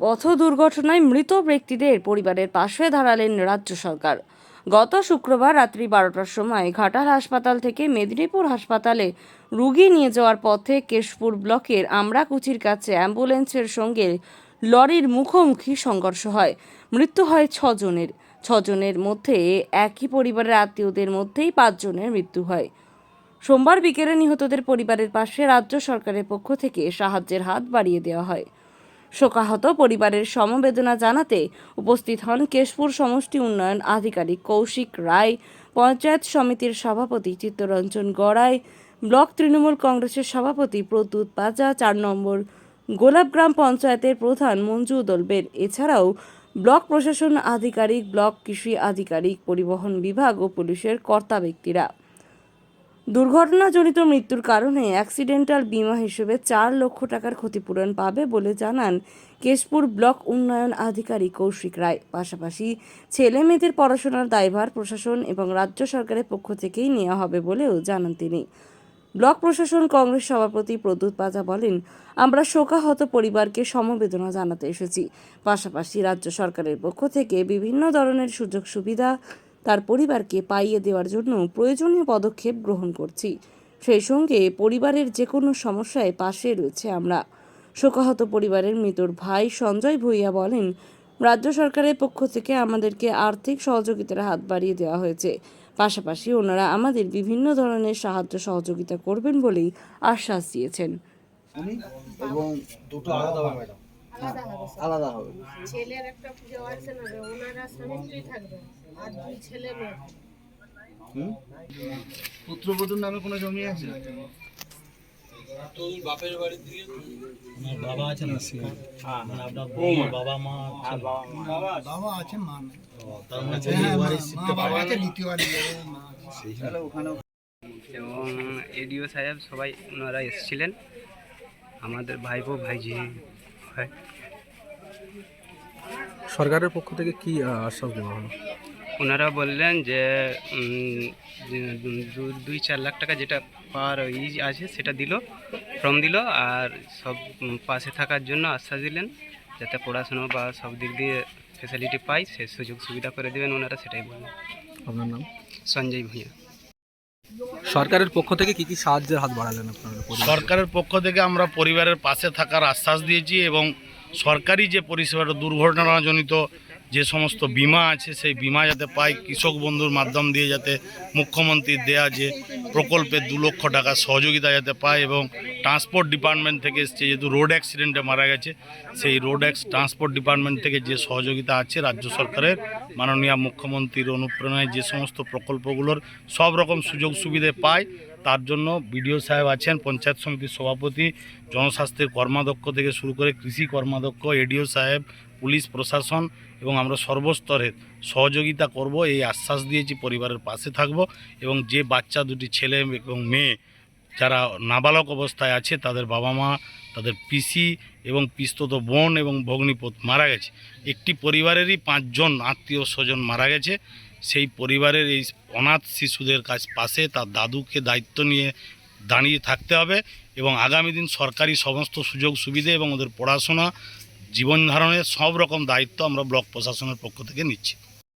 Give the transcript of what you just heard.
পথ দুর্ঘটনায় মৃত ব্যক্তিদের পরিবারের পাশে দাঁড়ালেন রাজ্য সরকার। গত শুক্রবার রাত্রি বারোটার সময় ঘাটাল হাসপাতাল থেকে মেদিনীপুর হাসপাতালে রুগী নিয়ে যাওয়ার পথে কেশপুর ব্লকের আমরাকুচির কাছে অ্যাম্বুলেন্সের সঙ্গে লরির মুখোমুখি সংঘর্ষ হয়। মৃত্যু হয় ছজনের। ছজনের মধ্যে একই পরিবারের আত্মীয়দের মধ্যেই পাঁচজনের মৃত্যু হয়। সোমবার বিকেলে নিহতদের পরিবারের পাশে রাজ্য সরকারের পক্ষ থেকে সাহায্যের হাত বাড়িয়ে দেওয়া হয়। শোকাহত পরিবারের সমবেদনা জানাতে উপস্থিত হন কেশপুর সমষ্টি উন্নয়ন আধিকারিক কৌশিক রায়, পঞ্চায়েত সমিতির সভাপতি চিত্তরঞ্জন গড়াই, ব্লক তৃণমূল কংগ্রেসের সভাপতি প্রদ্যুৎ পাজা চার নম্বর গোলাপগ্রাম পঞ্চায়েতের প্রধান মঞ্জু দলবের। এছাড়াও ব্লক প্রশাসন আধিকারিক, ব্লক কৃষি আধিকারিক, পরিবহন বিভাগ ও পুলিশের কর্তা ব্যক্তিরা। দুর্ঘটনাজনিত মৃত্যুর কারণে অ্যাক্সিডেন্টাল বীমা হিসেবে চার লক্ষ টাকার ক্ষতিপূরণ পাবে বলে জানান কেশপুর ব্লক উন্নয়ন আধিকারিক কৌশিক রায়। পাশাপাশি ছেলে মেয়েদের পড়াশোনার দায়ভার প্রশাসন এবং রাজ্য সরকারের পক্ষ থেকেই নেওয়া হবে বলেও জানান তিনি। ব্লক প্রশাসন কংগ্রেস সভাপতি প্রদ্যুৎ পাজা বলেন, আমরা শোকাহত পরিবারকে সমবেদনা জানাতে এসেছি। পাশাপাশি রাজ্য সরকারের পক্ষ থেকে বিভিন্ন ধরনের সুযোগ সুবিধা তার পরিবারকে পাইয়ে দেওয়ার জন্য প্রয়োজনীয় পদক্ষেপ গ্রহণ করছি। সেই সঙ্গে পরিবারের যে কোনো সমস্যায় পাশে রয়েছে আমরা। শোকাহত পরিবারের মৃতর ভাই সঞ্জয় ভূঁইয়া বলেন, রাজ্য সরকারের পক্ষ থেকে আমাদেরকে আর্থিক সহযোগিতার হাত বাড়িয়ে দেওয়া হয়েছে। পাশাপাশি ওনারা আমাদের বিভিন্ন ধরনের সাহায্য সহযোগিতা করবেন বলেই আশ্বাস দিয়েছেন। এবং দুটো আলাদা আলাদা হবে সব। আলাদা হবে। ছেলের একটা পুজো আছে না ওনারা স্বামী স্ত্রী থাকবে আর দুই ছেলে মেয়ে। পুত্রবধূর নামে কোনো জমি আছে? আমার বাবা আছে না সে মানে আপনার বাবা মা আছেন? বাবা আছে। মা তার মধ্যে হ্যাঁ, মা বাবা আছে মা। তাহলে ওখানে এবং এডিও সাহেব সবাই ওনারা এসেছিলেন। আমাদের ভাইপো ভাইজি হয় সরকারের পক্ষ থেকে কি আশ্বাস দেওয়া হলো? ওনারা বললেন যে দুই চার লাখ টাকা যেটা পাওয়ার ই আছে সেটা দিল ফর্ম দিল আর সব পাশে থাকার জন্য আশ্বাস দিলেন যাতে পড়াশুনো বা সব দিক দিয়ে ফেসিলিটি পাই সে সুযোগ সুবিধা করে দেবেন ওনারা সেটাই বললেন। আপনার নাম? সঞ্জয় ভূঁইয়া। সরকারের পক্ষ থেকে কি কি সাহায্যের হাত বাড়ালেন আপনারা সরকারের পক্ষ থেকে আমরা পরিবারের পাশে থাকার আশ্বাস দিয়েছি এবং সরকারি যে পরিষেবাটা দুর্ঘটনাজনিত যে সমস্ত বিমা আছে, সেই বিমা যাতে পাই কৃষক বন্ধুর মাধ্যম দিয়ে, যাতে মুখ্যমন্ত্রীর দেয়া যে প্রকল্পের দু লক্ষ টাকা সহযোগিতা যাতে পায় এবং ট্রান্সপোর্ট ডিপার্টমেন্ট থেকে এসছে, যেহেতু রোড অ্যাক্সিডেন্টে মারা গেছে, সেই রোড অ্যাক্স, ট্রান্সপোর্ট ডিপার্টমেন্ট থেকে যে সহযোগিতা আছে, রাজ্য সরকারের মাননীয় মুখ্যমন্ত্রীর অনুপ্রেরণায় যে সমস্ত প্রকল্পগুলোর সব রকম সুযোগ সুবিধে পায় তার জন্য বিডিও সাহেব আছেন, পঞ্চায়েত সমিতির সভাপতি, জনস্বাস্থ্যের কর্মাধ্যক্ষ থেকে শুরু করে কৃষি কর্মাধ্যক্ষ, এডিও সাহেব, পুলিশ প্রশাসন এবং আমরা সর্বস্তরের সহযোগিতা করব, এই আশ্বাস দিয়েছি, পরিবারের পাশে থাকব এবং যে বাচ্চা দুটি ছেলে এবং মেয়ে যারা নাবালক অবস্থায় আছে, তাদের বাবা মা তাদের পিসি এবং পিস্তত বোন এবং ভগ্নিপত মারা গেছে। একটি পরিবারেরই পাঁচজন আত্মীয় স্বজন মারা গেছে। সেই পরিবারের এই অনাথ শিশুদের কাছ পাশে তার দাদুকে দায়িত্ব নিয়ে দাঁড়িয়ে থাকতে হবে এবং আগামী দিন সরকারি সমস্ত সুযোগ সুবিধে এবং ওদের পড়াশোনা জীবন ধারণের সব রকম দায়িত্ব আমরা ব্লক প্রশাসনের পক্ষ থেকে নিচ্ছি।